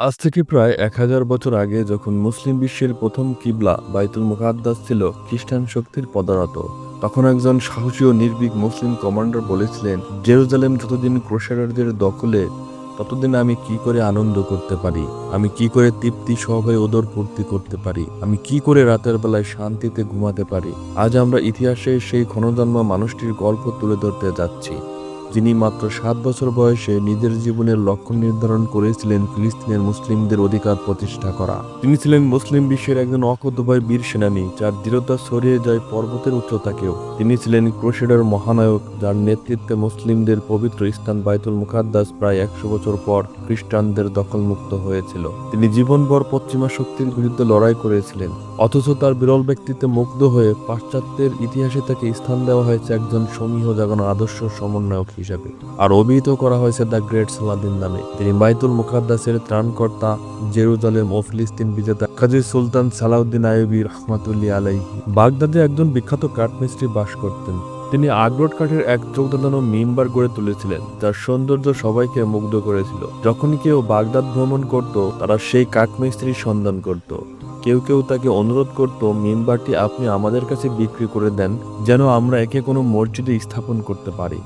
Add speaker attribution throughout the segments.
Speaker 1: আজ থেকে প্রায় এক হাজার বছর আগে যখন মুসলিম বিশ্বের প্রথম কিবলা বাইতুল মুকাদ্দাস ছিল খ্রিস্টান শক্তির পদারত, তখন একজন সাহসী ও নির্ভীক মুসলিম কমান্ডার বলেছিলেন, জেরুজালেম যতদিন ক্রোশারারদের দখলে, ততদিন আমি কি করে আনন্দ করতে পারি? আমি কি করে তৃপ্তি সহকারে ওদর পূর্তি করতে পারি? আমি কি করে রাতের বেলায় শান্তিতে ঘুমাতে পারি? আজ আমরা ইতিহাসে সেই ক্ষণজন্ম মানুষটির গল্প তুলে ধরতে যাচ্ছি। যিনি মাত্র সাত বছর বয়সে নিজের জীবনের লক্ষ্য নির্ধারণ করেছিলেন ফিলিস্তিনের মুসলিমদের অধিকার প্রতিষ্ঠা করা। তিনি ছিলেন মুসলিম বিশ্বের একজন অকুতভয় বীর সেনানী, যার দৃঢ়তা ছড়িয়ে যায় পর্বতের উচ্চতাকেও। তিনি ছিলেন ক্রোশেডার মহানায়ক, যার নেতৃত্বে মুসলিমদের পবিত্র স্থান বাইতুল মুকাদ্দাস প্রায় একশো বছর পর খ্রিস্টানদের দখলমুক্ত হয়েছিল। তিনি জীবনভর পশ্চিমা শক্তির বিরুদ্ধে লড়াই করেছিলেন, অথচ তার বিরল ব্যক্তিত্বে মুগ্ধ হয়ে পাশ্চাত্যের ইতিহাসে তাকে স্থান দেওয়া হয়েছে একজন সমীহ জাগানো আদর্শ সমন্বয়ক। হিসেবে। আর অভিহিত করা হয়েছে দ্য গ্রেট সালাদিন নামে। তিনি বাইতুল মুকাদ্দাসের ত্রাণকর্তা জেরুজালেম ও ফিলিস্তিন বিজেতা কাজী সুলতান সালাউদ্দিন আইবি রহমাতুল্লি আলাই বাগদাদে একজন বিখ্যাত কাঠমিস্ত্রি বাস করতেন। তিনি আগ্রট কাঠের এক চোখদালানো মিম্বার গড়ে তুলেছিলেন, যার সৌন্দর্য সবাইকে মুগ্ধ করেছিল। যখন কেউ বাগদাদ ভ্রমণ করত, তারা সেই কাঠমিস্ত্রির সন্ধান করত। কেউ কেউ তাকে অনুরোধ করত, মিম্বারটি আপনি আমাদের কাছে বিক্রি করে দেন, যেন আমরা একে কোনো মসজিদে স্থাপন করতে পারি।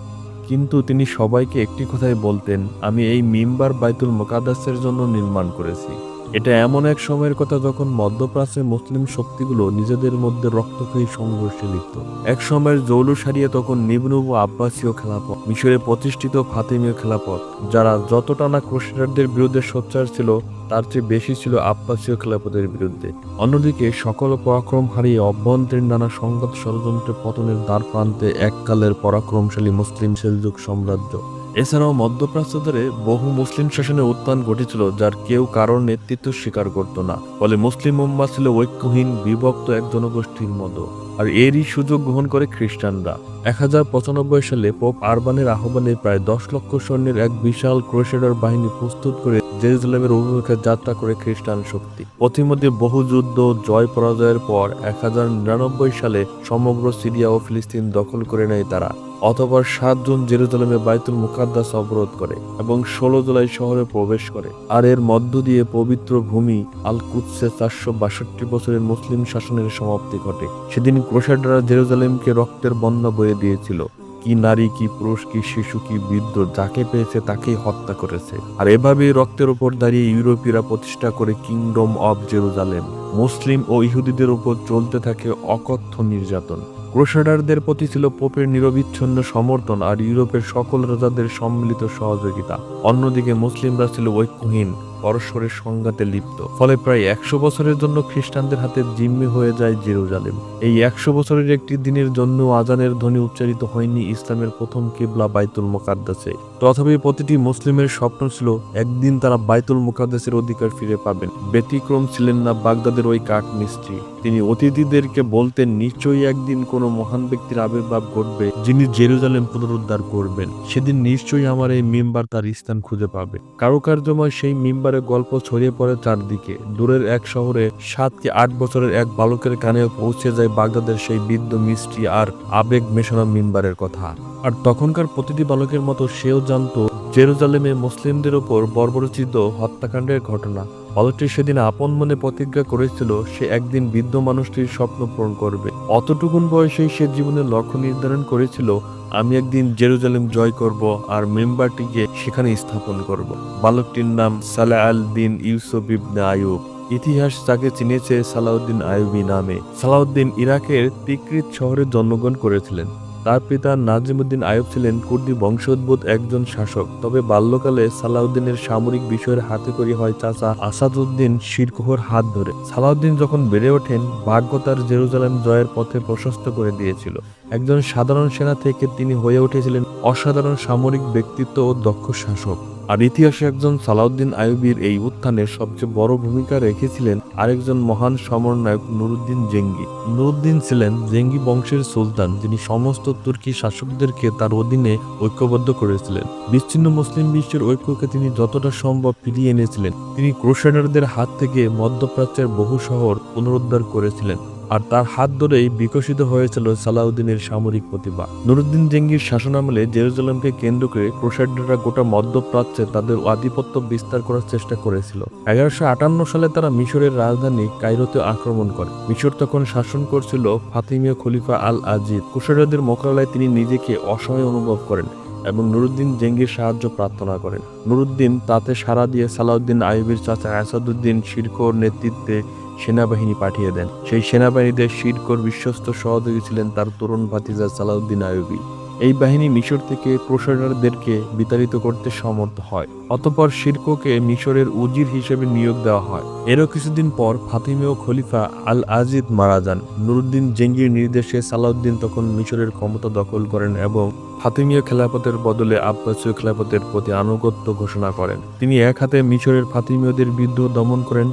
Speaker 1: কিন্তু তিনি সবাইকে একটি কথাই বলতেন আমি এই মিম্বার বাইতুল মোকাদ্দাসের জন্য নির্মাণ করেছি। এটা এমন এক সময়ের কথা যখন মধ্যপ্রাচ্যের মুসলিম শক্তিগুলো নিজেদের মধ্যে রক্তক্ষয়ী সংঘর্ষে লিপ্ত। এক সময়ের জৌলু সারিয়ে তখন নিবনুব আব্বাসীয় খেলাপথ, মিশরে প্রতিষ্ঠিত ফাতেমীয় খেলাপথ, যারা যতটা না ক্রুসেডারদের বিরুদ্ধে সোচ্চার ছিল, তার চেয়ে বেশি ছিল আব্বাসীয় খেলাপথের বিরুদ্ধে। অন্যদিকে সকল পরাক্রম হারিয়ে অভ্যন্তরীণ নানা সংঘাত ষড়যন্ত্রে পতনের দ্বার প্রান্তে এককালের পরাক্রমশালী মুসলিম সেলযুগ সাম্রাজ্য। এছাড়াও মধ্যপ্রাচ্য ধরে বহু মুসলিম শাসনের উত্থান ঘটেছিল, যার কেউ কারোর নেতৃত্ব স্বীকার করত না। ফলে মুসলিম উম্মা ছিল ঐক্যহীন, বিভক্ত এক জনগোষ্ঠীর মতো। আর এরই সুযোগ গ্রহণ করে খ্রিস্টানরা। এক হাজার পঁচানব্বই সালে পোপ আরবানের আহ্বানে প্রায় দশ লক্ষ সৈন্যের এক বিশাল ক্রোশেডার বাহিনী প্রস্তুত করে জেরুজালেমের অভিমুখে যাত্রা করে খ্রিস্টান শক্তি। পথিমধ্যে বহু যুদ্ধ জয় পরাজয়ের পর এক হাজার নিরানব্বই সালে সমগ্র সিরিয়া ও ফিলিস্তিন দখল করে নেয় তারা। অতপর সাত জুন জেরুজালেমে বাইতুল মুকাদ্দাস অবরোধ করে এবং ষোলো জুলাই শহরে প্রবেশ করে। আর এর মধ্য দিয়ে পবিত্র ভূমি আল কুৎসে চারশো বাষট্টি বছরের মুসলিম শাসনের সমাপ্তি ঘটে। সেদিন ক্রোশাডারা জেরুজালেমকে রক্তের বন্যা বয়ে দিয়েছিল। কি নারী, কি পুরুষ, কি শিশু, কি বৃদ্ধ, যাকে পেয়েছে তাকেই হত্যা করেছে। আর এভাবেই রক্তের উপর দাঁড়িয়ে ইউরোপীয়রা প্রতিষ্ঠা করে কিংডম অব জেরুজালেম মুসলিম ও ইহুদিদের উপর চলতে থাকে অকথ্য নির্যাতন। ক্রোশাডারদের প্রতি ছিল পোপের নিরবিচ্ছিন্ন সমর্থন আর ইউরোপের সকল রাজাদের সম্মিলিত সহযোগিতা। অন্যদিকে মুসলিমরা ছিল ঐক্যহীন। পরস্পরের সংঘাতে লিপ্ত। ফলে প্রায় একশো বছরের জন্য খ্রিস্টানদের হাতে জিম্মি হয়ে যায় জেরুজালেম। এই একশো বছরের একটি দিনের জন্য আজানের ধ্বনি উচ্চারিত হয়নি ইসলামের প্রথম কিবলা বাইতুল মোকাদ্দাসে। তথাপি প্রতিটি মুসলিমের স্বপ্ন ছিল, একদিন তারা বাইতুল মুকাদ্দাসের অধিকার ফিরে পাবেন। ব্যতিক্রম ছিলেন না বাগদাদের ওই কাঠ মিস্ত্রি। তিনি অতিথিদেরকে বলতেন, নিশ্চয়ই একদিন কোনো মহান ব্যক্তির আবির্ভাব ঘটবে, যিনি জেরুজালেম পুনরুদ্ধার করবেন। সেদিন নিশ্চয়ই আমার এই মেম্বার তার স্থান খুঁজে পাবে। কারুকার্যময় সেই মেম্বারের গল্প ছড়িয়ে পড়ে চারদিকে। দূরের এক শহরে সাত কি আট বছরের এক বালকের কানেও পৌঁছে যায় বাগদাদের সেই বৃদ্ধ মিষ্টি আর আবেগ মেশানো মেম্বারের কথা। আর তখনকার প্রতিটি বালকের মতো সেও জানতো জেরুজালেমে মুসলিমদের ওপর বর্বরচিত হত্যাকাণ্ডের ঘটনা। বালকটি সেদিন আপন মনে প্রতিজ্ঞা করেছিল, সে একদিন বৃদ্ধ মানুষটির স্বপ্ন পূরণ করবে। অতটুকুন বয়সেই সে জীবনের লক্ষ্য নির্ধারণ করেছিল আমি একদিন জেরুজালেম জয় করব আর মেম্বারটিকে সেখানে স্থাপন করব। বালকটির নাম সালাহ আল দিন ইউসুফ ইবনে আয়ুব ইতিহাস তাকে চিনেছে সালাউদ্দিন আয়ুবি নামে। সালাউদ্দিন ইরাকের তিকৃত শহরে জন্মগ্রহণ করেছিলেন। তার পিতা নাজিমুদ্দিন আয়ুব ছিলেন কুর্দি বংশোদ্ভূত একজন শাসক। তবে বাল্যকালে সালাউদ্দিনের সামরিক বিষয়ের হাতে করি হয় চাচা আসাদুদ্দিন শিরকোহর হাত ধরে। সালাউদ্দিন যখন বেড়ে ওঠেন, ভাগ্য তার জেরুজালেম জয়ের পথে প্রশস্ত করে দিয়েছিল। একজন সাধারণ সেনা থেকে তিনি হয়ে উঠেছিলেন অসাধারণ সামরিক ব্যক্তিত্ব ও দক্ষ শাসক। আর ইতিহাসে একজন সালাউদ্দিন আইয়ুবীর এই উত্থানে সবচেয়ে বড় ভূমিকা রেখেছিলেন আরেকজন মহান সমরনায়ক নুরুদ্দিন জেঙ্গি। নুরুদ্দিন ছিলেন জেঙ্গি বংশের সুলতান, যিনি সমস্ত তুর্কি শাসকদেরকে তার অধীনে ঐক্যবদ্ধ করেছিলেন। বিচ্ছিন্ন মুসলিম বিশ্বের ঐক্যকে তিনি যতটা সম্ভব ফিরিয়ে এনেছিলেন, তিনি ক্রোশাডারদের হাত থেকে মধ্যপ্রাচ্যের বহু শহর পুনরুদ্ধার করেছিলেন। আর তার হাত ধরেই বিকশিত হয়েছিল সালাউদ্দিনের সামরিক প্রতিভা নুরুদ্দিন জেঙ্গির শাসনামলে জেরুজালেমকে কেন্দ্র করে ক্রোশাইডাররা গোটা মধ্যপ্রাচ্যে তাদের আধিপত্য বিস্তার করার চেষ্টা করেছিল। এগারোশো আটান্ন সালে তারা মিশরের রাজধানী কায়রোতে আক্রমণ করে। মিশর তখন শাসন করছিল ফাতিমীয় খলিফা আল আজিদ ক্রোশাইডারদের মোকাবেলায় তিনি নিজেকে অসহায় অনুভব করেন এবং নুরুদ্দিন জেঙ্গির সাহায্য প্রার্থনা করেন। নুরুদ্দিন তাতে সাড়া দিয়ে সালাউদ্দিন আইবির চাচা আসাদুদ্দিন শিরকোর নেতৃত্বে সেনাবাহিনী পাঠিয়ে দেন। সেই সেনাবাহিনীতে শিরকোর বিশ্বস্ত সহযোগী ছিলেন তার তরুণ ভাতিজা সালাউদ্দিন আইবি এই বাহিনী মিশর থেকে ক্রোশাডারদেরকে বিতাড়িত করতে সমর্থ হয়। অতপর শিরকোকে মিশরের উজির হিসেবে নিয়োগ দেওয়া হয়। এরও কিছুদিন পর ফাতিমীয় খলিফা আল আজিদ মারা যান। নুরুদ্দিন জেঙ্গির নির্দেশে সালাউদ্দিন তখন মিশরের ক্ষমতা দখল করেন এবং ফাতিমীয় খেলাফতের বদলে আব্বাসীয় খেলাফতের প্রতি আনুগত্য ঘোষণা করেন। তিনি এক হাতে মিশরের ফাতিমীয়দের বিদ্রোহ দমন করেন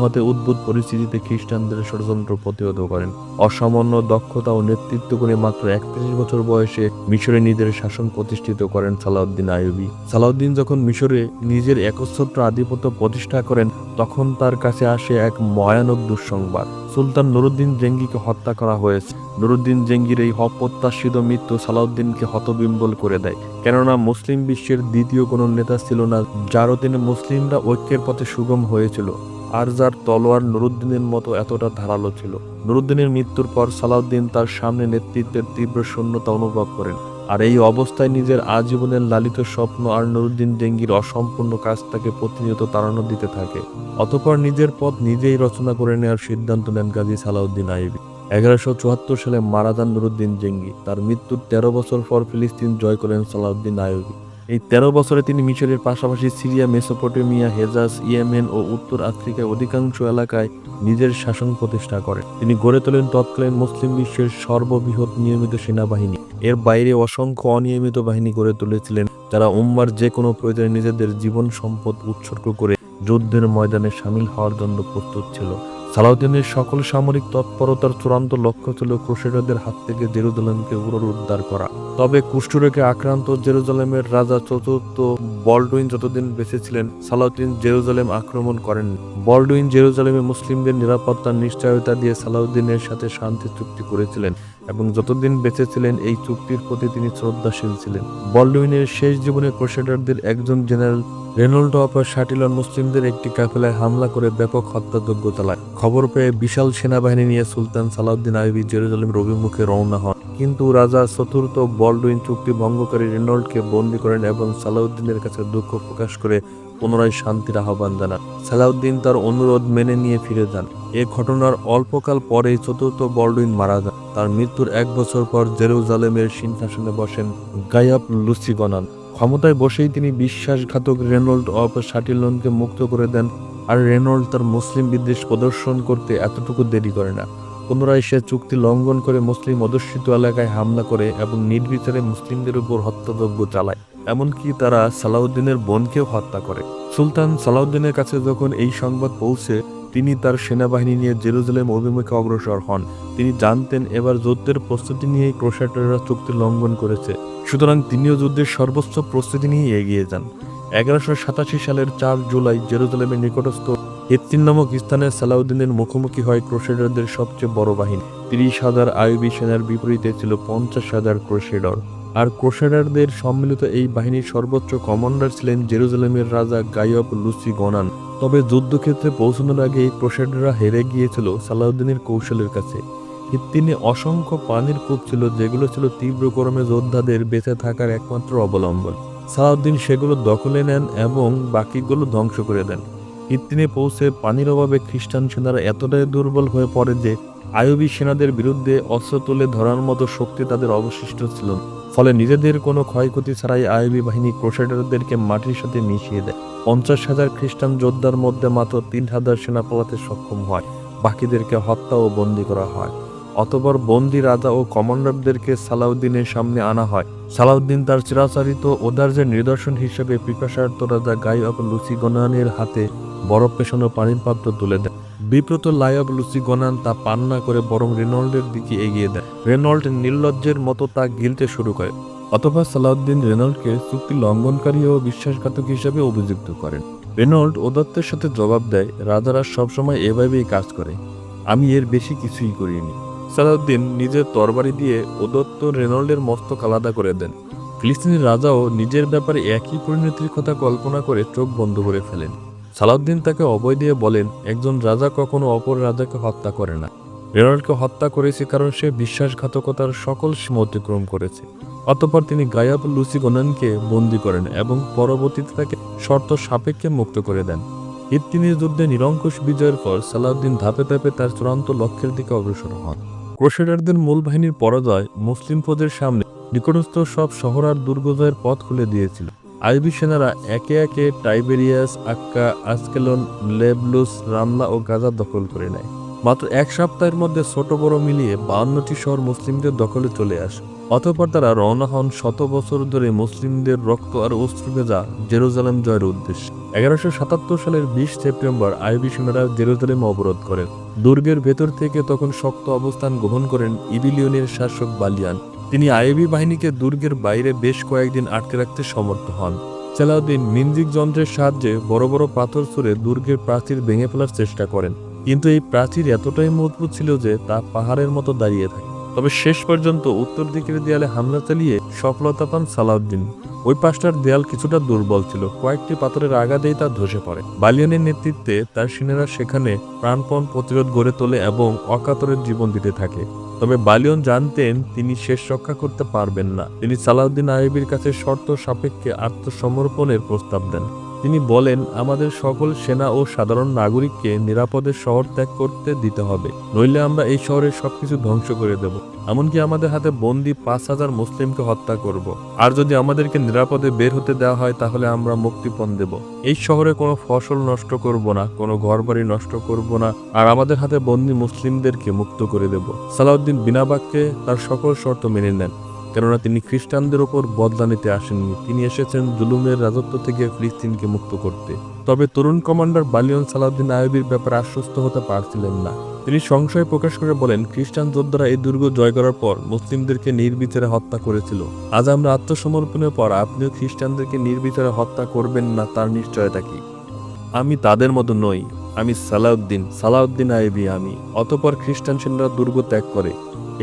Speaker 1: হাতে উদ্ভুত পরিস্থিতিতে খ্রিস্টানদের ষড়যন্ত্র প্রতিহত করেন। অসামান্য দক্ষতা ও নেতৃত্ব করে মাত্র একত্রিশ বছর বয়সে মিশরে নিজের শাসন প্রতিষ্ঠিত করেন সালাউদ্দিন আয়ুবি সালাউদ্দিন যখন মিশরে নিজের একচ্ছত্র আধিপত্য প্রতিষ্ঠা করেন, তখন তার কাছে আসে এক ভয়ানক দুঃসংবাদ। সুলতান নুরুদ্দিন জেঙ্গিকে হত্যা করা হয়েছে। নুরুদ্দিন জেঙ্গির এই অপ্রত্যাশিত মৃত্যু সালাউদ্দিনকে হতবিম্বল করে দেয়। কেননা মুসলিম বিশ্বের দ্বিতীয় কোনো নেতা ছিল না যার অধীনে মুসলিমরা ঐক্যের পথে সুগম হয়েছিল। আর যার তলোয়ার নুরুদ্দিনের মতো এতটা ধারালো ছিল। নুরুদ্দিনের মৃত্যুর পর সালাউদ্দিন তার সামনে নেতৃত্বের তীব্র শূন্যতা অনুভব করেন। আর এই অবস্থায় নিজের আজীবনের লালিত স্বপ্ন আর নুরুদ্দিন ডেঙ্গির অসম্পূর্ণ কাজ তাকে প্রতিনিয়ত তাড়ানো দিতে থাকে। অতপর নিজের পথ নিজেই রচনা করে নেওয়ার সিদ্ধান্ত নেন গাজী সালাউদ্দিন আইবি। এগারোশো চুয়াত্তর সালে মারা যান নুরুদ্দিন জেঙ্গি তার মৃত্যুর তেরো বছর পর ফিলিস্তিন জয় করেন সালাউদ্দিন আইবি। এই তেরো বছরে তিনি মিশরের পাশাপাশি সিরিয়া, মেসোপটেমিয়া, হেজাজ, ইয়েমেন ও উত্তর আফ্রিকার অধিকাংশ এলাকায় নিজের শাসন প্রতিষ্ঠা করেন। তিনি গড়ে তোলেন তৎকালীন মুসলিম বিশ্বের সর্ববৃহৎ নিয়মিত সেনাবাহিনী। এর বাইরে অসংখ্য অনিয়মিত বাহিনী গড়ে তুলেছিলেন, যারা উম্মার যে কোনো প্রয়োজনে নিজেদের জীবন সম্পদ উৎসর্গ করে যুদ্ধের ময়দানে সামিল হওয়ার জন্য প্রস্তুত ছিল। সালাউদ্দিনের সকল সামরিক তৎপরতার চূড়ান্ত লক্ষ্য ছিল ক্রুসেডারদের হাত থেকে জেরুজালেমকে পুনরুদ্ধার করা। তবে কুষ্ঠরোগে আক্রান্ত জেরুজালেমের রাজা চতুর্থ বলডুইন যতদিন বেঁচে ছিলেন, সালাউদ্দিন জেরুজালেম আক্রমণ করেন বলডুইন জেরুজালেমে মুসলিমদের নিরাপত্তার নিশ্চয়তা দিয়ে সালাউদ্দিনের সাথে শান্তি চুক্তি করেছিলেন। এবং যতদিন বেঁচে ছিলেন, এই চুক্তির প্রতি তিনি শ্রদ্ধাশীল ছিলেন। বলডুইনের শেষ জীবনে ক্রুসেডারদের একজন জেনারেল রেনল্ড অপার শাটিলন মুসলিমদের একটি কাফেলায় হামলা করে ব্যাপক হত্যাযজ্ঞ চালায় খবর পেয়ে বিশাল সেনাবাহিনী নিয়ে সুলতান সালাউদ্দিন আইবি জেরুজালিম অভিমুখে রওনা হন। কিন্তু রাজা চতুর্থ বলডুইন চুক্তি ভঙ্গকারী রেনল্ডকে বন্দী করেন এবং সালাউদ্দিনের কাছে দুঃখ প্রকাশ করে পুনরায় শান্তির আহ্বান জানান। সালাউদ্দিন তার অনুরোধ মেনে নিয়ে ফিরে যান। এ ঘটনার অল্পকাল পরেই চতুর্থ বলডুইন মারা যান। তার মৃত্যুর এক বছর পর জেরুজালেমের সিংহাসনে বসেন গায়াব লুসিগনান। ক্ষমতায় বসেই তিনি বিশ্বাসঘাতক রেনল্ড অফ শাটিলনকে মুক্ত করে দেন, আর রেনল্ড তার মুসলিম বিদ্বেষ প্রদর্শন করতে এতটুকু দেরি করে না। পুনরায় সে চুক্তি লঙ্ঘন করে মুসলিম অধ্যুষিত এলাকায় হামলা করে এবং নির্বিচারে মুসলিমদের উপর হত্যাযজ্ঞ চালায়। এমনকি তারা সালাউদ্দিনের বোনকেও হত্যা করে। সুলতান সালাউদ্দিনের কাছে যখন এই সংবাদ পৌঁছে, তিনি তার সেনাবাহিনী নিয়ে জেরুজালেম অভিমুখে অগ্রসর হন। তিনি জানতেন এবার যুদ্ধের প্রস্তুতি নিয়ে ক্রোশাটাররা চুক্তি লঙ্ঘন করেছে। সুতরাং তিনিও যুদ্ধের সর্বোচ্চ প্রস্তুতি নিয়ে এগিয়ে যান। এগারোশো সাতাশি সালের চার জুলাই জেরুজালেমের নিকটস্থ হেত্তিন নামক স্থানে সালাউদ্দিনের মুখোমুখি হয় ক্রোশেডারদের সবচেয়ে বড় বাহিনী। তিরিশ হাজার আইবি সেনার বিপরীতে ছিল পঞ্চাশ হাজার ক্রোশেডর। আর ক্রোশেডারদের সম্মিলিত এই বাহিনীর সর্বোচ্চ কমান্ডার ছিলেন জেরুজালেমের রাজা গায়ব লুসি গনান। তবে যুদ্ধক্ষেত্রে পৌঁছানোর আগে এই ক্রোশেডাররা হেরে গিয়েছিল সালাউদ্দিনের কৌশলের কাছে। হিত্তিনে অসংখ্য পানির কূপ ছিল, যেগুলো ছিল তীব্র গরমে যোদ্ধাদের বেঁচে থাকার একমাত্র অবলম্বন। সালাউদ্দিন সেগুলো দখলে নেন এবং বাকিগুলো ধ্বংস করে দেন। হিত্তিনে পৌঁছে পানির অভাবে খ্রিস্টান সেনারা এতটাই দুর্বল হয়ে পড়ে যে আয়ুবী সেনাদের বিরুদ্ধে অস্ত্র তুলে ধরার মতো শক্তি তাদের অবশিষ্ট ছিল। ফলে নিজেদের কোনো ক্ষয়ক্ষতি ছাড়াই আয়বি বাহিনী ক্রোসেডারদেরকে মাটির সাথে মিশিয়ে দেয়। পঞ্চাশ হাজার খ্রিস্টান যোদ্ধার মধ্যে মাত্র তিন হাজার সেনা পালাতে সক্ষম হয়। বাকিদেরকে হত্যা ও বন্দী করা হয়। অতপর বন্দি রাজা ও কমান্ডারদেরকে সালাউদ্দিনের সামনে আনা হয়। সালাউদ্দিন তার চিরাচরিত ওদার্যের নিদর্শন হিসেবে পিপাসার্থ রাজা গাই অব লুসি গনানের হাতে বরফ পেশানো পানির পাত্র তুলে দেন। বিব্রত লায়ব লুসি গনান তা পান না করে বরং রেনল্ডের দিকে এগিয়ে দেন। রেনল্ড নির্লজ্জের মতো তা গিলতে শুরু করে। অথবা সালাউদ্দিন রেনল্ডকে চুক্তি লঙ্ঘনকারী ও বিশ্বাসঘাতক হিসেবে অভিযুক্ত করেন। রেনল্ড ওদত্তের সাথে জবাব দেয়, রাজারা সবসময় এভাবেই কাজ করে। আমি এর বেশি কিছুই করিনি। সালাউদ্দিন নিজের তরবারি দিয়ে ওদত্ত রেনল্ডের মস্তক আলাদা করে দেন। ফিলিস্তিনের রাজাও নিজের ব্যাপারে একই পরিণতির কথা কল্পনা করে চোখ বন্ধ করে ফেলেন। সালাউদ্দিন তাকে অবয় দিয়ে বলেন, একজন রাজা কখনো অপর রাজাকে হত্যা করে না। রেনল্ডকে হত্যা করেছে কারণ সে বিশ্বাসঘাতকতার সকল সীমা অতিক্রম করেছে। অতপর তিনি গায়াব লুসিগোনানকে বন্দি করেন এবং পরবর্তীতে তাকে শর্ত সাপেক্ষে মুক্ত করে দেন। হিত্তিনির যুদ্ধে নিরঙ্কুশ বিজয়ের পর সালাউদ্দিন ধাপে ধাপে তার চূড়ান্ত লক্ষ্যের দিকে অগ্রসর হন। ক্রোশেডারদের মূল বাহিনীর পরাজয় মুসলিম ফৌজের সামনে নিকটস্থ সব শহর আর দুর্গজয়ের পথ খুলে দিয়েছিল। আইবি সেনারা একে একে টাইবেরিয়াস, আক্কা, আসকেলন, লেবলুস, রামলা ও গাজা দখল করে নেয়। মাত্র এক সপ্তাহের মধ্যে ছোট বড় মিলিয়ে বাউন্নটি শহর মুসলিমদের দখলে চলে আসে। অতঃপর তারা রওনা হন শত বছর ধরে মুসলিমদের রক্ত আর অস্ত্র ভেজা জেরুজালেম জয়ের উদ্দেশ্যে। এগারোশো সাতাত্তর সালের বিশ সেপ্টেম্বর আইবি সেনারা জেরুজালেম অবরোধ করেন। দুর্গের ভেতর থেকে তখন শক্ত অবস্থান গ্রহণ করেন ইবিলিয়নের শাসক বালিয়ান। তিনি আইবি বাহিনীকে দুর্গের বাইরে বেশ কয়েকদিন আটকে রাখতে সমর্থ হন। সালাউদ্দিন মিনজিক যন্ত্রের সাহায্যে বড় বড় পাথর ছুঁড়ে দুর্গের প্রাচীর ভেঙে ফেলার চেষ্টা করেন। কিন্তু এই প্রাচীর এতটাই মজবুত ছিল যে তা পাহাড়ের মতো দাঁড়িয়ে থাকে। তবে শেষ পর্যন্ত উত্তর দিকের দেয়ালে হামলা চালিয়ে সফলতা পান সালাউদ্দিন। ওই পাশটার দেয়াল কিছুটা দুর্বল ছিল, কয়েকটি পাথরের আঘাতেই তা ধসে পড়ে। বালিয়ানের নেতৃত্বে তার সেনারা সেখানে প্রাণপণ প্রতিরোধ গড়ে তোলে এবং অকাতরের জীবন দিতে থাকে। তবে বালিয়ন জানতেন তিনি শেষ রক্ষা করতে পারবেন না। তিনি সালাউদ্দিন আইবির কাছে শর্ত সাপেক্ষে আত্মসমর্পণের প্রস্তাব দেন। তিনি বলেন, আমাদের সকল সেনা ও সাধারণ নাগরিককে নিরাপদে শহর ত্যাগ করতে দিতে হবে। নইলে আমরা এই শহরের সবকিছু ধ্বংস করে দেব। এমনকি আমাদের হাতে বন্দি পাঁচ হাজার মুসলিমকে হত্যা করব। আর যদি আমাদেরকে নিরাপদে বের হতে দেওয়া হয়, তাহলে আমরা মুক্তিপণ দেব। এই শহরে কোনো ফসল নষ্ট করব না, কোনো ঘরবাড়ি নষ্ট করব না, আর আমাদের হাতে বন্দি মুসলিমদেরকে মুক্ত করে দেব। সালাউদ্দিন বিনা বাক্যে তার সকল শর্ত মেনে নেন। কেননা তিনি খ্রিস্টানদের ওপর বদলা নিতে আসেননি। তিনি এসেছেন জুলুমের রাজত্ব থেকে ফিলিস্তিনকে মুক্ত করতে। তবে তরুণ কমান্ডার বালিয়ন সালাউদ্দিন আয়বির ব্যাপারে আশ্বস্ত হতে পারছিলেন না। তিনি সংশয় প্রকাশ করে বলেন, খ্রিস্টান যোদ্ধারা এই দুর্গ জয় করার পর মুসলিমদেরকে নির্বিচারে হত্যা করেছিল। আজ আমরা আত্মসমর্পণের পর আপনিও খ্রিস্টানদেরকে নির্বিচারে হত্যা করবেন না তার নিশ্চয়তা কি? আমি তাদের মতো নই। আমি সালাউদ্দিন সালাউদ্দিন আইবি আমি। অতপর খ্রিস্টান সেনারা দুর্গ ত্যাগ করে।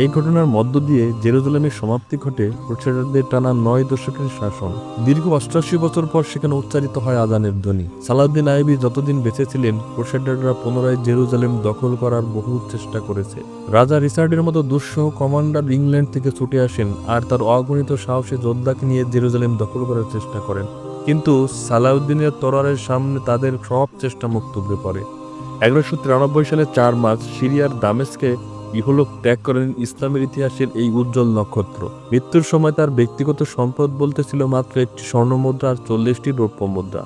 Speaker 1: এই ঘটনার মধ্য দিয়ে জেরুজালেমের সমাপ্তি ঘটে ক্রুসেডারদের টানা নয় দশকের শাসন। দীর্ঘ অষ্টাশি বছর পর সেখানে উচ্চারিত হয় আজানের ধ্বনি। সালাউদ্দিন আইবি যতদিন বেঁচে ছিলেন ক্রুসেডাররা পুনরায় জেরুজালেম দখল করার বহু চেষ্টা করেছে। রাজা রিচার্ডের মতো দুঃসহ কমান্ডার ইংল্যান্ড থেকে ছুটে আসেন আর তার অগণিত সাহসী যোদ্ধাকে নিয়ে জেরুজালেম দখল করার চেষ্টা করেন। কিন্তু সালাউদ্দিনের তরারের সামনে তাদের সব চেষ্টা মুখ তুবড়ে পড়ে। এগারোশো তিরানব্বই সালের চার মার্চ সিরিয়ার দামেস্কে ইহলোক ত্যাগ করেন ইসলামের ইতিহাসের এই উজ্জ্বল নক্ষত্র। মৃত্যুর সময় তার ব্যক্তিগত সম্পদ বলতে ছিল মাত্র একটি স্বর্ণ মুদ্রা আর চল্লিশটি রৌপ্য মুদ্রা।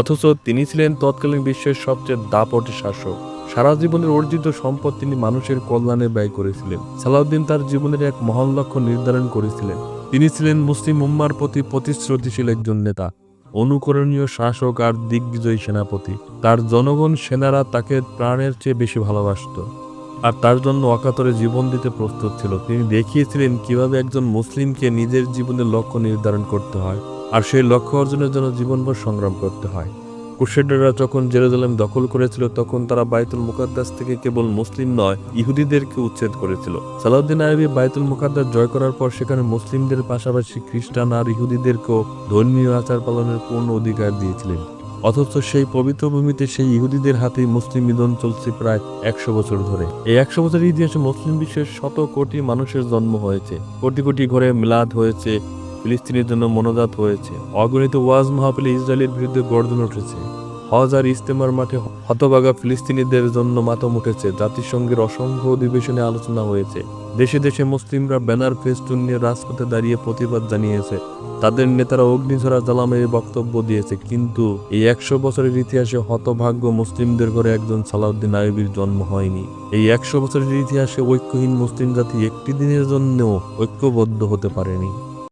Speaker 1: অথচ তিনি ছিলেন তৎকালীন বিশ্বের সবচেয়ে দাপটে শাসক। সারা জীবনের অর্জিত সম্পদ তিনি মানুষের কল্যাণে ব্যয় করেছিলেন। সালাউদ্দিন তার জীবনের এক মহান লক্ষ্য নির্ধারণ করেছিলেন। তিনি ছিলেন মুসলিম উম্মার প্রতি প্রতিশ্রুতিশীল একজন নেতা, অনুকরণীয় শাসক আর দিগ্বিজয়ী সেনাপতি। তার জনগণ, সেনারা তাকে প্রাণের চেয়ে বেশি ভালোবাসত। আর তার জন্য অকাতরে জীবন দিতে প্রস্তুত ছিল। তিনি দেখিয়েছিলেন কীভাবে একজন মুসলিমকে নিজের জীবনের লক্ষ্য নির্ধারণ করতে হয় আর সেই লক্ষ্য অর্জনের জন্য জীবনভর সংগ্রাম করতে হয়। ক্রুসেডাররা যখন জেরুজালেম দখল করেছিল, তখন তারা বাইতুল মুকাদ্দাস থেকে কেবল মুসলিম নয়, ইহুদিদেরকে উচ্ছেদ করেছিল। সালাউদ্দিন আইবি বাইতুল মুকাদ্দাস জয় করার পর সেখানে মুসলিমদের পাশাপাশি খ্রিস্টান আর ইহুদিদেরকেও ধর্মীয় আচার পালনের পূর্ণ অধিকার দিয়েছিলেন। অথচ সেই পবিত্র ভূমিতে সেই ইহুদিদের হাতে মুসলিম মিলন চলছে প্রায় একশো বছর ধরে। এই একশো বছরের ইতিহাসে মুসলিম বিশ্বের শত কোটি মানুষের জন্ম হয়েছে। কোটি কোটি ঘরে মিলাদ হয়েছে ফিলিস্তিনের জন্য মনোজাত হয়েছে। অগণিত ওয়াজ মাহফিলে ইসরায়েলের বিরুদ্ধে গর্জন উঠেছে হজ আর ইস্তেমার মাঠে হতবাগা ফিলিস্তিনিদের জন্য মাতম উঠেছে। জাতিসংঘের অসংখ্য অধিবেশনে আলোচনা হয়েছে। দেশে দেশে মুসলিমরা ব্যানার ফেস্টুন নিয়ে রাজপথে দাঁড়িয়ে প্রতিবাদ জানিয়েছে। তাদের নেতারা অগ্নিঝরা জ্বালামের বক্তব্য দিয়েছে। কিন্তু এই একশো বছরের ইতিহাসে হতভাগ্য মুসলিমদের ঘরে একজন সালাউদ্দিন আইবির জন্ম হয়নি। এই একশো বছরের ইতিহাসে ঐক্যহীন মুসলিম জাতি একটি দিনের জন্যও ঐক্যবদ্ধ হতে পারেনি।